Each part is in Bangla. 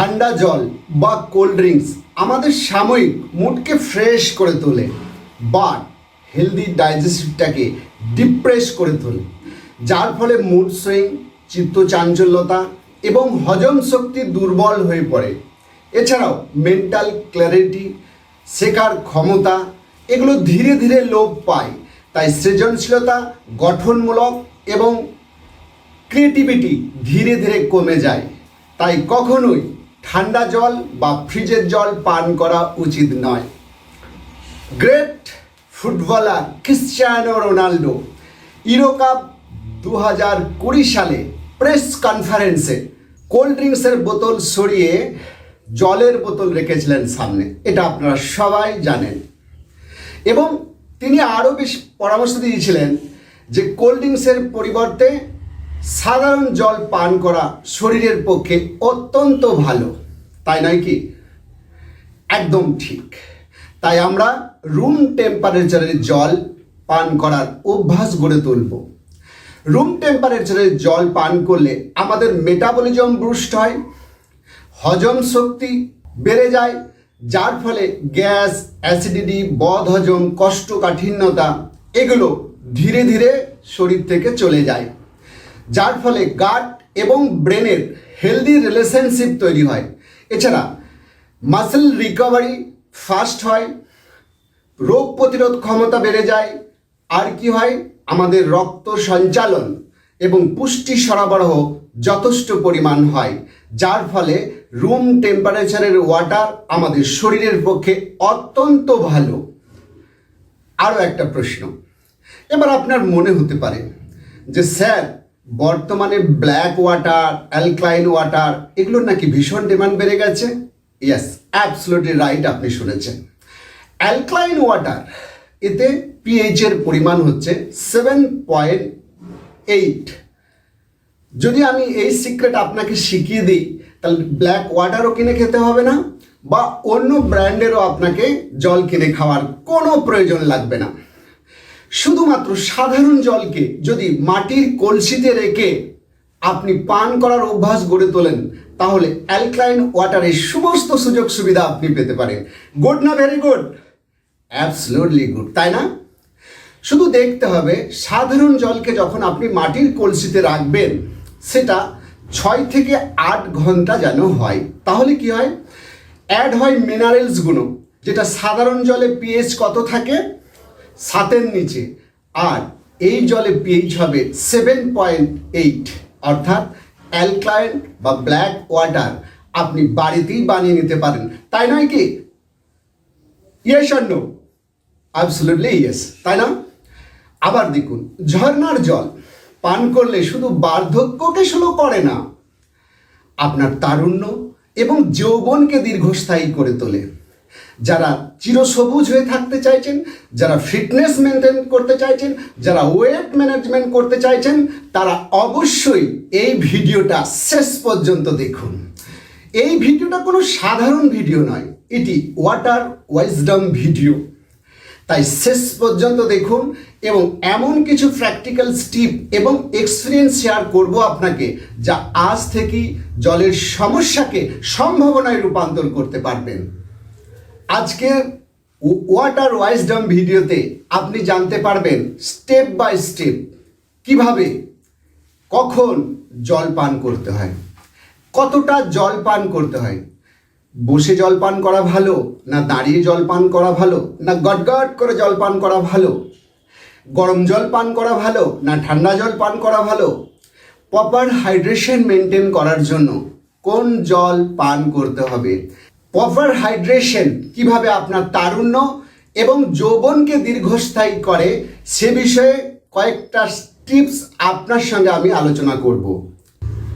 ঠান্ডা জল বা কোল্ড ড্রিঙ্কস আমাদের সাময়িক, মুডকে ফ্রেশ করে তোলে বাট হেলদি ডাইজেস্টিভটাকে ডিপ্রেস করে তোলে, যার ফলে মুড সুইং চিত্তচাঞ্চল্যতা এবং হজম শক্তি দুর্বল হয়ে পড়ে। এছাড়াও মেন্টাল ক্ল্যারিটি শেখার ক্ষমতা, এগুলো ধীরে ধীরে লোপ পায়। তাই সৃজনশীলতা গঠনমূলক এবং ক্রিয়েটিভিটি ধীরে ধীরে কমে যায়। তাই কখনোই ঠান্ডা জল বা ফ্রিজের জল পান করা উচিত নয়। Great footballer Cristiano Ronaldo Euro cup দু হাজার কুড়ি সালে প্রেস কনফারেন্সে কোল্ড ড্রিঙ্কসের বোতল সরিয়ে জলের বোতল রেখেছিলেন সামনে। এটা আপনারা সবাই জানেন। এবং তিনি আরও বেশি পরামর্শ দিয়েছিলেন যে কোল্ড ড্রিঙ্কসের পরিবর্তে সাধারণ জল পান করা শরীরের পক্ষে অত্যন্ত ভালো। তাই নয় কি? একদম ঠিক। তাই আমরা রুম টেম্পারেচারের জল পান করার অভ্যাস গড়ে তুলব। রুম টেম্পারেচারের জল পান করলে আমাদের মেটাবলিজম বুস্ট হয়, হজম শক্তি বেড়ে যায়, যার ফলে গ্যাস অ্যাসিডিটি বদহজম কোষ্ঠকাঠিন্যতা এগুলো ধীরে ধীরে শরীর থেকে চলে যায়। যার ফলে গাট এবং ব্রেনের হেলদি রিলেশনশিপ তৈরি হয়। এছাড়া মাসেল রিকভারি ফাস্ট হয়, রোগ প্রতিরোধ ক্ষমতা বেড়ে যায়, আর কি হয়? আমাদের রক্ত সঞ্চালন এবং পুষ্টি সরবরাহ যথেষ্ট পরিমাণ হয়, যার ফলে রুম টেম্পারেচারের ওয়াটার আমাদের শরীরের পক্ষে অত্যন্ত ভালো। আরও একটা প্রশ্ন। এবার আপনার মনে হতে পারে যে স্যার বর্তমানে ব্ল্যাক ওয়াটার অ্যালক্লাইন ওয়াটার এগুলোর নাকি ভীষণ ডিমান্ড বেড়ে গেছে। ইয়েস অ্যাবসলুটলি রাইট আপনি শুনেছেন। অ্যালক্লাইন ওয়াটার এতে পিএইচ এর পরিমাণ হচ্ছে সেভেন পয়েন্ট এইট যদি আমি এই সিক্রেট আপনাকে শিখিয়ে দিই, তাহলে ব্ল্যাক ওয়াটারও কিনে খেতে হবে না, বা অন্য ব্র্যান্ডেরও আপনাকে জল কিনে খাওয়ার কোনো প্রয়োজন লাগবে না। শুধুমাত্র সাধারণ জলকে যদি মাটির কলসিতে রেখে আপনি পান করার অভ্যাস গড়ে তোলেন, তাহলে অ্যালক্লাইন ওয়াটারের সমস্ত সুযোগ সুবিধা আপনি পেতে পারেন। গুড না ভেরি গুড অ্যাবসলুটলি গুড তাই না? শুধু দেখতে হবে, সাধারণ জলকে যখন আপনি মাটির কলসিতে রাখবেন, সেটা ছয় থেকে আট ঘণ্টা যেন হয়। তাহলে কি হয়? অ্যাড হয় মিনারেলসগুলো যেটা সাধারণ জলে পিএইচ কত থাকে? সাতের নিচে। আর এই জলে পিএইচ হবে সেভেন পয়েন্ট এইট অর্থাৎ অ্যালক্লাইন বা ব্ল্যাক ওয়াটার আপনি বাড়িতেই বানিয়ে নিতে পারেন। তাই নয় কি? ইয়েস নো অ্যাবসলুটলি ইয়েস তাই না? আবার দেখুন, ঝর্ণার জল পান করলে শুধু বার্ধক্যকে স্লো করে না, আপনার তারুণ্য এবং যৌবনকে দীর্ঘস্থায়ী করে তোলে। যারা চিরসবুজ হয়ে থাকতে চাইছেন, যারা ফিটনেস মেনটেন করতে চাইছেন, যারা ওয়েট ম্যানেজমেন্ট করতে চাইছেন, তারা অবশ্যই এই ভিডিওটা শেষ পর্যন্ত দেখুন। এই ভিডিওটা কোনো সাধারণ ভিডিও নয়, এটি ওয়াটার ওয়াইজডম ভিডিও। তাই শেষ পর্যন্ত দেখুন এবং এমন কিছু প্র্যাকটিক্যাল স্টিপ এবং এক্সপিরিয়েন্স শেয়ার করব আপনাকে, যা আজ থেকেই জলের সমস্যাকে সম্ভাবনায় রূপান্তর করতে পারবেন। আজকে ওয়াটার ওয়াইজডম ভিডিওতে আপনি জানতে পারবেন স্টেপ বাই স্টেপ কীভাবে কখন জল পান করতে হয়, কতটা জল পান করতে হয়, বসে জল পান করা ভালো না দাঁড়িয়ে জল পান করা ভালো না গটগট করে জল পান করা ভালো, গরম জল পান করা ভালো না ঠান্ডা জল পান করা ভালো প্রপার হাইড্রেশন মেনটেন করার জন্য কোন জল পান করতে হবে প্রপার হাইড্রেশন কীভাবে আপনার তারুণ্য এবং যৌবনকে দীর্ঘস্থায়ী করে সে বিষয়ে কয়েকটা টিপস আপনার সঙ্গে আমি আলোচনা করব।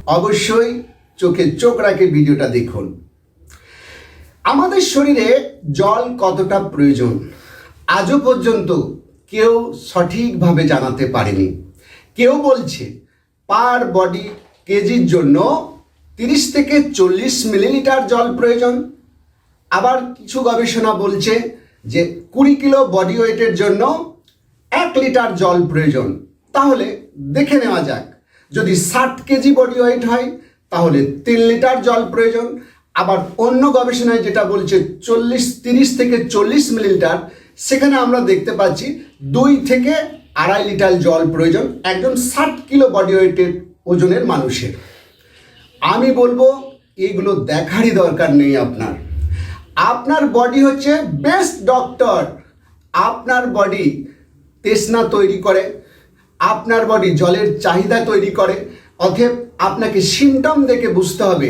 অবশ্যই চোখে চোখ রাখে ভিডিওটা দেখুন। আমাদের শরীরে জল কতটা প্রয়োজন আজও পর্যন্ত কেউ সঠিকভাবে জানাতে পারেনি। কেউ বলছে পার বডি কেজির জন্য তিরিশ থেকে চল্লিশ মিলিলিটার জল প্রয়োজন। আবার কিছু গবেষণা বলছে যে কুড়ি কিলো বডি ওয়েটের জন্য এক লিটার জল প্রয়োজন। তাহলে দেখে নেওয়া যাক। যদি ষাট কেজি বডি ওয়েট হয়, তাহলে তিন লিটার জল প্রয়োজন। আবার অন্য গবেষণায় যেটা বলছে, চল্লিশ, তিরিশ থেকে চল্লিশ মিলিলিটার, সেখানে আমরা দেখতে পাচ্ছি দুই থেকে আড়াই লিটার জল প্রয়োজন একজন ষাট কিলো বডি ওয়েটের ওজনের মানুষের। আমি বলব এগুলো দেখারই দরকার নেই আপনার। আপনার বডি হচ্ছে বেস্ট ডক্টর আপনার বডি তেষ্ণা তৈরি করে, আপনার বডি জলের চাহিদা তৈরি করে, অতএব আপনাকে সিমটম দেখে বুঝতে হবে,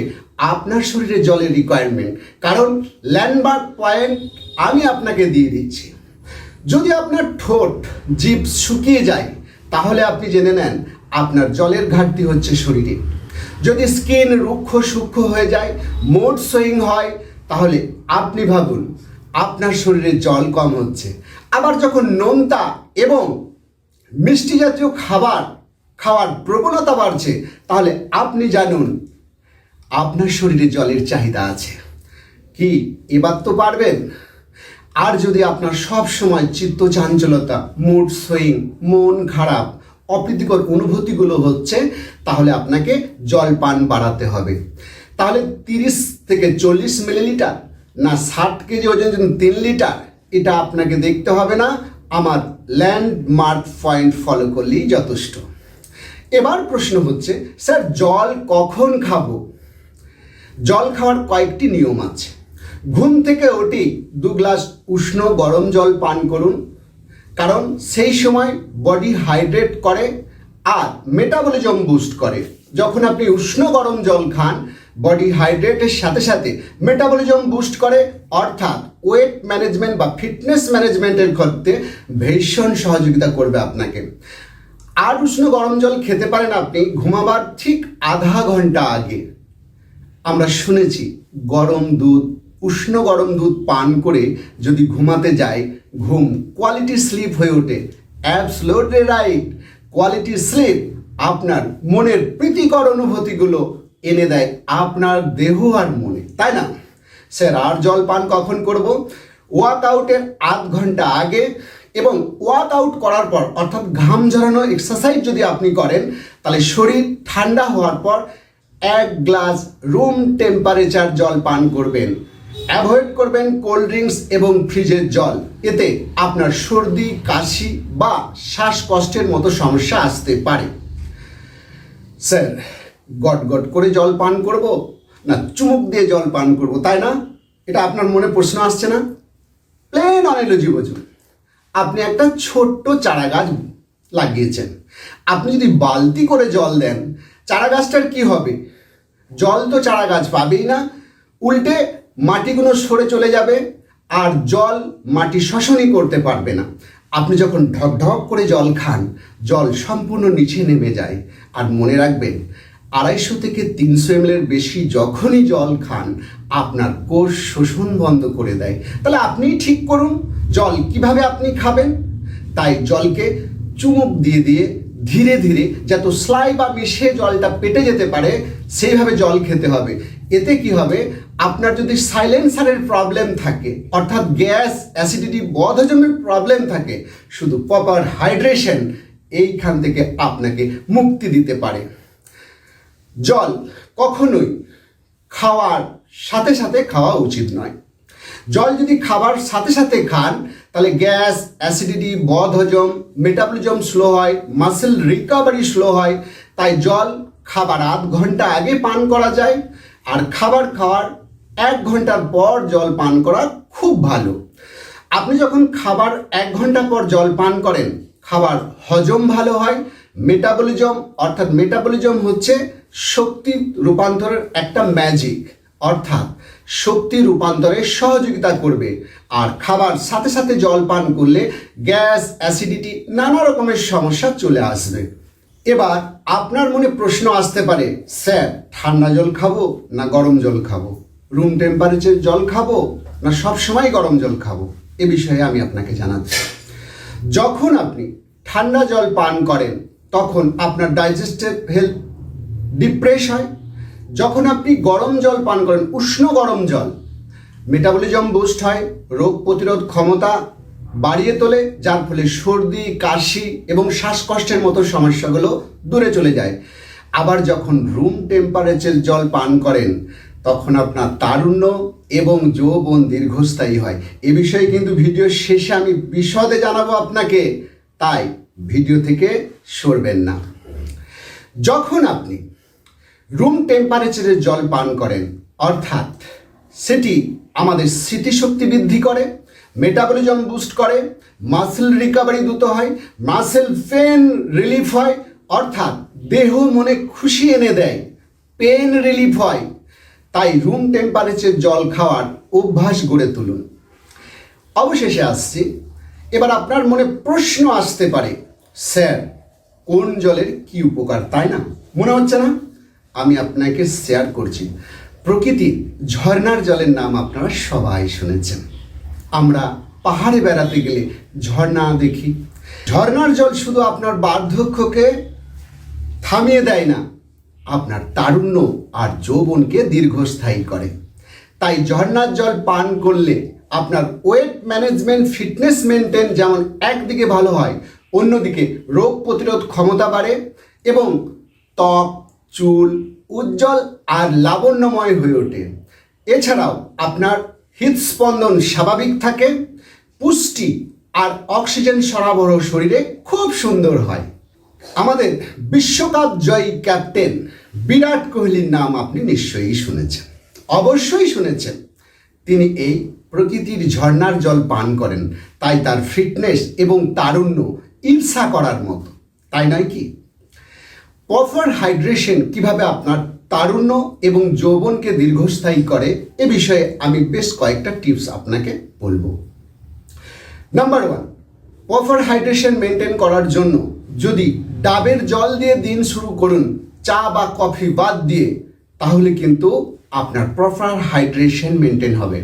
আপনার শরীরে জলের রিকোয়ারমেন্ট কারণ ল্যান্ডমার্ক পয়েন্ট আমি আপনাকে দিয়ে দিচ্ছি। যদি আপনার ঠোঁট, জিভ শুকিয়ে যায়, তাহলে আপনি জেনে নেন, আপনার জলের ঘাটতি হচ্ছে শরীরে। যদি স্কিন রুক্ষ সূক্ষ্ম হয়ে যায় মোড সুইং হয় তাহলে আপনি ভাবুন, আপনার শরীরে জল কম হচ্ছে। আবার যখন নোনতা এবং মিষ্টি জাতীয় খাবার খাওয়ার প্রবণতা বাড়ছে, তাহলে আপনি জানুন, আপনার শরীরে জলের চাহিদা আছে। কি, এবার তো পারবেন? আর যদি আপনার সব সময় চিত্ত চাঞ্চলতা মুড সুইং মন খারাপ, অপ্রীতিকর অনুভূতিগুলো হচ্ছে, তাহলে আপনাকে জল পান বাড়াতে হবে। তাহলে তিরিশ থেকে চল্লিশ মিলিলিটার না ষাট কেজি ওজন তিন লিটার, এটা আপনাকে দেখতে হবে না। আমার ল্যান্ডমার্ক পয়েন্ট ফলো করলেই যথেষ্ট। এবার প্রশ্ন হচ্ছে, স্যার, জল কখন খাব? জল খাওয়ার কয়েকটি নিয়ম আছে। ঘুম থেকে উঠেই দু গ্লাস উষ্ণ গরম জল পান করুন, কারণ সেই সময় বডি হাইড্রেট করে আর মেটাবলিজম বুস্ট করে। যখন আপনি উষ্ণ গরম জল খান বডি হাইড্রেটের সাথে সাথে মেটাবলিজম বুস্ট করে, অর্থাৎ ওয়েট ম্যানেজমেন্ট বা ফিটনেস ম্যানেজমেন্টের ক্ষেত্রে ভীষণ সহযোগিতা করবে আপনাকে। আর উষ্ণ গরম জল খেতে পারেন আপনি, ঘুমাবার ঠিক আধা ঘণ্টা আগে। আমরা শুনেছি, গরম দুধ, উষ্ণ গরম দুধ পান করে যদি ঘুমাতে যাই, ঘুম কোয়ালিটি স্লিপ হয়ে ওঠে। অ্যাবসলোটলি রাইট কোয়ালিটি স্লিপ আপনার মনের প্রীতিকর অনুভূতিগুলো এনে দেয় আপনার দেহ আর মনে, তাই না? স্যার, আর জল পান কখন করব? ওয়ার্কআউটের আধ ঘণ্টা আগে এবং ওয়ার্কআউট করার পর, অর্থাৎ ঘাম ঝরানো এক্সারসাইজ যদি আপনি করেন, তাহলে শরীর ঠান্ডা হওয়ার পর এক গ্লাস রুম টেম্পারেচার জল পান করবেন। অ্যাভয়েড করবেন কোল্ড ড্রিঙ্কস এবং ফ্রিজের জল। এতে আপনার সর্দি, কাশি বা শ্বাসকষ্টের মতো সমস্যা আসতে পারে। স্যার গট গট করে জল পান করব না চুমুক দিয়ে জল পান করব, তাই না? এটা আপনার মনে প্রশ্ন আসছে না? প্লেন অনেলজি বুঝুন আপনি একটা ছোট্ট চারা গাছ লাগিয়েছেন। আপনি যদি বালতি করে জল দেন চারা গাছটার কি হবে? জল তো চারা গাছ পাবেই না। উল্টে মাটিগুলো সরে চলে যাবে আর জল মাটি শোষণই করতে পারবে না। আপনি যখন ঢক ঢক করে জল খান, জল সম্পূর্ণ নিচে নেমে যায়। আর মনে রাখবেন আড়াইশো থেকে তিনশো এম বেশি যখনই জল খান, আপনার কোষ শোষণ বন্ধ করে দেয়। তাহলে আপনিই ঠিক করুন, জল কীভাবে আপনি খাবেন। তাই জলকে চুমুক দিয়ে দিয়ে ধীরে ধীরে যত স্লাই বা মিশে জলটা পেটে যেতে পারে, সেইভাবে জল খেতে হবে। এতে কি হবে? আপনার যদি সাইলেন্সারের প্রবলেম থাকে, অর্থাৎ গ্যাস অ্যাসিডিটি বদহজমের প্রবলেম থাকে, শুধু প্রপার হাইড্রেশন এইখান থেকে আপনাকে মুক্তি দিতে পারে। জল কখনোই খাওয়ার সাথে সাথে খাওয়া উচিত নয়। জল যদি খাবার সাথে সাথে খান, তাহলে গ্যাস, অ্যাসিডিটি, বদহজম, মেটাবলিজম স্লো হয়, মাসেল রিকভারি স্লো হয়, তাই জল খাবার আধ ঘণ্টা আগে পান করা যায়, আর খাবার খাওয়ার এক ঘণ্টার পর জল পান করা খুব ভালো। আপনি যখন খাবার এক ঘণ্টা পর জল পান করেন, খাবার হজম ভালো হয় মেটাবলিজম অর্থাৎ মেটাবলিজম হচ্ছে শক্তি রূপান্তরের একটা ম্যাজিক অর্থাৎ শক্তি রূপান্তরে সহযোগিতা করবে। আর খাবার সাথে সাথে জল পান করলে গ্যাস, অ্যাসিডিটি, নানা রকমের সমস্যা চলে আসবে। এবার আপনার মনে প্রশ্ন আসতে পারে, স্যার, ঠান্ডা জল খাব না গরম জল খাব? রুম টেম্পারেচার জল খাব না সব সময় গরম জল খাব? এ বিষয়ে আমি আপনাকে জানাচ্ছি। যখন আপনি ঠান্ডা জল পান করেন তখন আপনার ডাইজেস্টিভ হেলথ ডিপ্রেস হয়। যখন আপনি গরম জল পান করেন, উষ্ণ গরম জল মেটাবলিজম বুস্ট হয়, রোগ প্রতিরোধ ক্ষমতা বাড়িয়ে তোলে, যার ফলে সর্দি, কাশি এবং শ্বাসকষ্টের মতো সমস্যাগুলো দূরে চলে যায়। আবার যখন রুম টেম্পারেচার জল পান করেন, তখন আপনার তারুণ্য এবং যৌবন দীর্ঘস্থায়ী হয়। এ বিষয়ে কিন্তু ভিডিও শেষে আমি বিশদে জানাব আপনাকে। তাই ভিডিও থেকে সরবেন না। যখন আপনি রুম টেম্পারেচারের জল পান করেন, অর্থাৎ সেটি আমাদের স্মৃতিশক্তি বৃদ্ধি করে মেটাবলিজম বুস্ট করে মাসেল রিকভারি দ্রুত হয় মাসেল পেন রিলিফ হয়, অর্থাৎ দেহ মনে খুশি এনে দেয় পেন রিলিফ হয়, তাই রুম টেম্পারেচার জল খাওয়ার অভ্যাস গড়ে তুলুন। অবশেষে আসছি, এবার আপনার মনে প্রশ্ন আসতে পারে স্যার, কোন জলের কি উপকার, তাই না? মনে হচ্ছে না? আমি আপনাকে শেয়ার করছি। প্রকৃতির ঝর্ণার জলের নাম আপনারা সবাই শুনেছেন। আমরা পাহাড়ে বেড়াতে গেলে ঝর্ণা দেখি। ঝর্ণার জল শুধু আপনার বার্ধক্যকে থামিয়ে দেয় না, আপনার তারুণ্য আর যৌবনকে দীর্ঘস্থায়ী করে। তাই ঝর্ণার জল পান করলে আপনার ওয়েট ম্যানেজমেন্ট ফিটনেস মেনটেন যেমন একদিকে ভালো হয় অন্যদিকে রোগ প্রতিরোধ ক্ষমতা বাড়ে এবং ত্বক, চুল উজ্জ্বল আর লাবণ্যময় হয়ে ওঠে। এছাড়াও আপনার হৃদস্পন্দন স্বাভাবিক থাকে, পুষ্টি আর অক্সিজেন সরবরাহ শরীরে খুব সুন্দর হয়। আমাদের বিশ্বকাপ জয়ী ক্যাপ্টেন বিরাট কোহলির নাম আপনি নিশ্চয়ই শুনেছেন। অবশ্যই শুনেছেন। তিনি এই প্রকৃতির ঝর্ণার জল পান করেন। তাই তার ফিটনেস এবং তারুণ্য ঈর্ষা করার মতো। তাই নয় কি? প্রপার হাইড্রেশন কীভাবে আপনার তারুণ্য এবং যৌবনকে দীর্ঘস্থায়ী করে, এ বিষয়ে আমি বেশ কয়েকটা টিপস আপনাকে বলব। Number one proper hydration maintain করার জন্য যদি ডাবের জল দিয়ে দিন শুরু করুন, চা বা কফি বাদ দিয়ে, তাহলে কিন্তু আপনার প্রপার হাইড্রেশন মেনটেন হবে।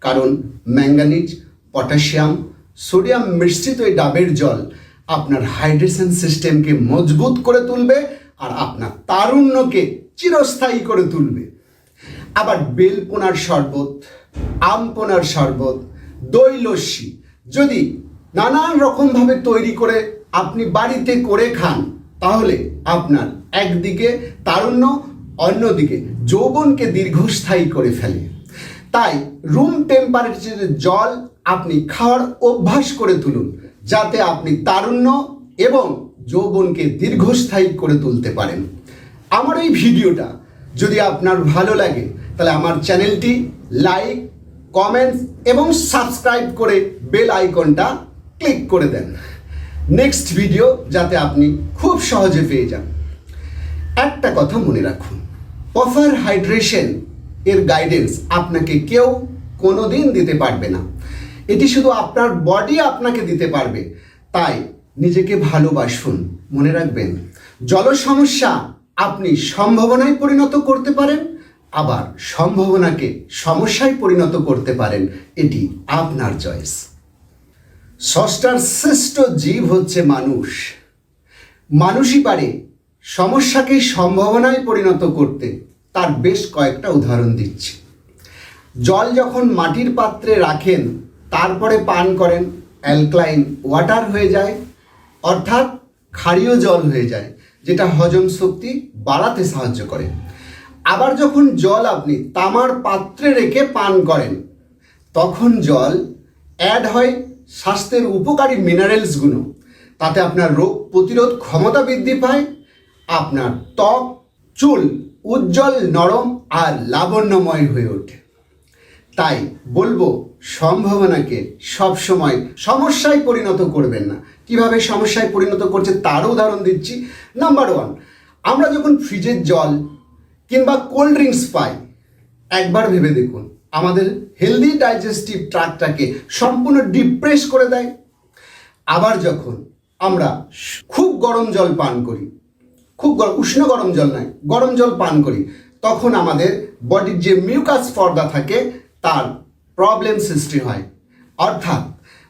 কারণ ম্যাঙ্গানিজ পটাশিয়াম সোডিয়াম মিশ্রিত এই ডাবের জল আপনার হাইড্রেশন সিস্টেমকে মজবুত করে তুলবে আর আপনার তারুণ্যকে চিরস্থায়ী করে তুলবে। আবার বেলপোনার শরবত, আমপোনার শরবত দই লস্যি যদি নানান রকমভাবে তৈরি করে আপনি বাড়িতে করে খান, তাহলে আপনার একদিকে তারুণ্য, অন্যদিকে যৌবনকে দীর্ঘস্থায়ী করে ফেলে। তাই রুম টেম্পারেচারের জল আপনি খাওয়ার অভ্যাস করে তুলুন। যাতে আপনি তারুণ্য এবং যৌবনকে দীর্ঘস্থায়ী করে তুলতে পারেন। আমার এই ভিডিওটা যদি আপনার ভালো লাগে, তাহলে আমার চ্যানেলটি লাইক, কমেন্টস এবং সাবস্ক্রাইব করে বেল আইকনটা ক্লিক করে দেন। নেক্সট ভিডিও যাতে আপনি খুব সহজে পেয়ে যান। একটা কথা মনে রাখুন প্রপার হাইড্রেশন এর গাইডেন্স আপনাকে কেউ কোনো দিন দিতে পারবে না। এটি শুধু আপনার বডি আপনাকে দিতে পারবে। তাই নিজেকে ভালোবাসুন, মনে রাখবেন। জল সমস্যা আপনি সম্ভাবনায় পরিণত করতে পারেন, আবার সম্ভাবনাকে সমস্যায় পরিণত করতে পারেন। এটি আপনার চয়েস ষষ্ঠার শ্রেষ্ঠ জীব হচ্ছে মানুষ। মানুষই পারে সমস্যাকে সম্ভাবনায় পরিণত করতে। তার বেশ কয়েকটা উদাহরণ দিচ্ছি। জল যখন মাটির পাত্রে রাখেন তারপরে পান করেন অ্যালক্লাইন ওয়াটার হয়ে যায়, অর্থাৎ ক্ষারীয় জল হয়ে যায়, যেটা হজম শক্তি বাড়াতে সাহায্য করে। আবার যখন জল আপনি তামার পাত্রে রেখে পান করেন, তখন জল অ্যাড হয় স্বাস্থ্যের উপকারী মিনারেলসগুলো তাতে আপনার রোগ প্রতিরোধ ক্ষমতা বৃদ্ধি পায়, আপনার ত্বক, চুল উজ্জ্বল, নরম আর লাবণ্যময় হয়ে ওঠে। তাই বলব, সম্ভাবনাকে সবসময় সমস্যায় পরিণত করবেন না। কীভাবে সমস্যায় পরিণত করছে তারও উদাহরণ দিচ্ছি। নাম্বার ওয়ান আমরা যখন ফ্রিজের জল কিংবা কোল্ড ড্রিঙ্কস পাই, একবার ভেবে দেখুন, আমাদের হেলদি ডাইজেস্টিভ ট্রাকটাকে সম্পূর্ণ ডিপ্রেস করে দেয়। আবার যখন আমরা খুব গরম জল পান করি, খুব উষ্ণ গরম জল নয়, গরম জল পান করি, তখন আমাদের বডির যে মিউকাস পর্দা থাকে তার প্রবলেম সৃষ্টি হয়। অর্থাৎ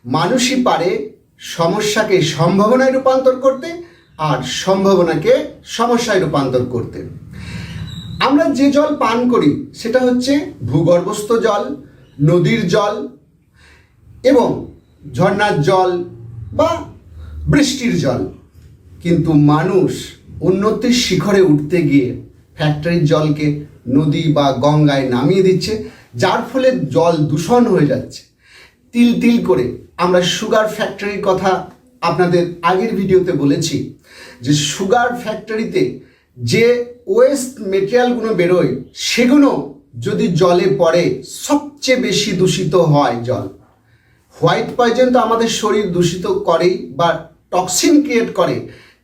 মানুষই পারে সমস্যাকে সম্ভাবনায় রূপান্তর করতে আর সম্ভাবনাকে সমস্যায় রূপান্তর করতে। আমরা যে জল পান করি, সেটা হচ্ছে ভূগর্ভস্থ জল, নদীর জল এবং ঝর্ণার জল বা বৃষ্টির জল। কিন্তু মানুষ উন্নতির শিখরে উঠতে গিয়ে ফ্যাক্টরির জলকে নদী বা গঙ্গায় নামিয়ে দিচ্ছে। যার ফলে জল দূষণ হয়ে যাচ্ছে। তিল তিল করে আমরা সুগার ফ্যাক্টরির কথা আপনাদের আগের ভিডিওতে বলেছি যে সুগার ফ্যাক্টরিতে যে ওয়েস্ট মেটেরিয়ালগুলো বেরোয়, সেগুলো যদি জলে পড়ে, সবচেয়ে বেশি দূষিত হয় জল। হোয়াইট পয়জন তো আমাদের শরীর দূষিত করেই বা টক্সিন ক্রিয়েট করে,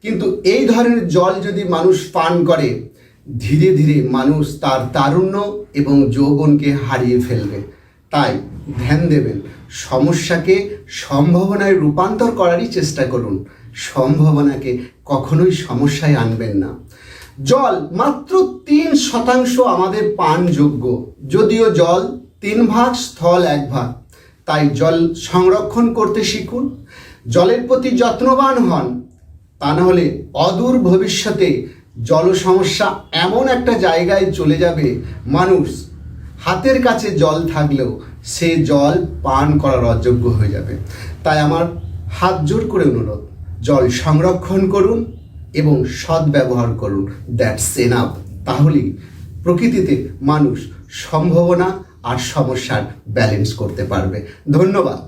কিন্তু এই ধরনের জল যদি মানুষ পান করে ধীরে ধীরে মানুষ তার তারুণ্য এবং যৌবনকে হারিয়ে ফেলবে। তাই ধ্যান দেবেন, সমস্যাকে সম্ভাবনায় রূপান্তর করারই চেষ্টা করুন। সম্ভাবনাকে কখনোই সমস্যায় আনবেন না। জল মাত্র তিন শতাংশ আমাদের পানযোগ্য। যদিও জল তিন ভাগ, স্থল এক ভাগ। তাই জল সংরক্ষণ করতে শিখুন। জলের প্রতি যত্নবান হন। তা নাহলে অদূর ভবিষ্যতে জল সমস্যা এমন একটা জায়গায় চলে যাবে, মানুষ হাতের কাছে জল থাকলেও সে জল পান করার অযোগ্য হয়ে যাবে। তাই আমার হাত জোর করে অনুরোধ, জল সংরক্ষণ করুন এবং সদ্ব্যবহার করুন। দ্যাটস এনাফ তাহলেই প্রকৃতিতে মানুষ সম্ভাবনা আর সমস্যার ব্যালেন্স করতে পারবে। ধন্যবাদ।